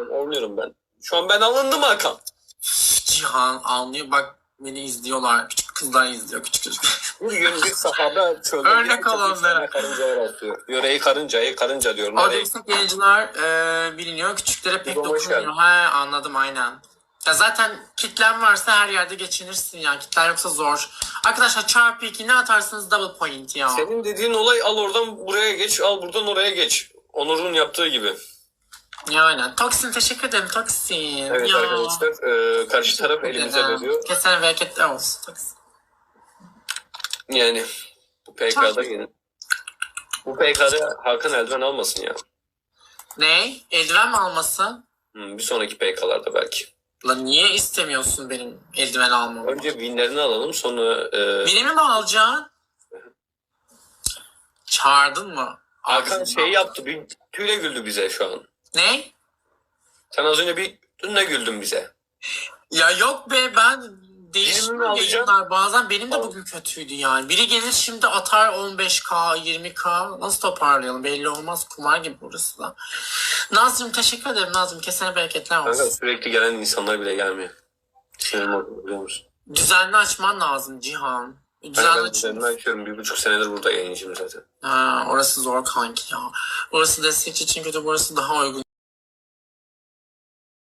Oynuyorum ben. Şu an ben alındım Hakan. Cihan anlıyor bak beni izliyorlar. Küçük kızlar izliyor küçük çocuk. Bir gün bir sahabe çölde Örnek olanlara. tane karıncaya rastlıyor. Yöreyi karıncayı karınca diyorum. Orada yüksek yayıncılar e, biliniyor. Küçüklere pek dokunmuyor. He anladım aynen. Ya zaten kitlen varsa her yerde geçinirsin yani. Kitlen yoksa zor. Arkadaşlar çarpı 2 ne atarsanız double point ya. Senin dediğin olay al oradan buraya geç, al buradan oraya geç. Onur'un yaptığı gibi. Yani. Toksin teşekkür ederim Toksin. Evet ya. arkadaşlar e, karşı taraf elimize veriyor. Kesene bereketler olsun Toksin. Yani bu PK'da yine. Bu PK'da Hakan eldiven almasın ya. Ne? Eldiven mi alması? Hmm, bir sonraki PK'larda belki. Lan niye istemiyorsun benim eldiven almamı? Önce winlerini alalım sonra e, Benim mi alacaksın? Çağırdın mı? Hakan şey yaptı bir tüyle güldü bize şu an. Ne? Sen az önce bir ne güldün bize. Ya yok be ben Birini değişmiyor mi alacaksın? yayınlar. Bazen benim de bugün kötüydü yani. Biri gelir şimdi atar 15k 20k nasıl toparlayalım belli olmaz kumar gibi burası da. Nazım teşekkür ederim Nazım kesene bereketler Kanka olsun. sürekli gelen insanlar bile gelmiyor. Sinirim oldu biliyor musun? Düzenli açman lazım Cihan. Ben, Düzenli ben aç. düzenli açıyorum. Bir buçuk senedir burada yayıncıyım zaten. Ha, orası zor kanki ya. Orası destekçi için kötü burası daha uygun.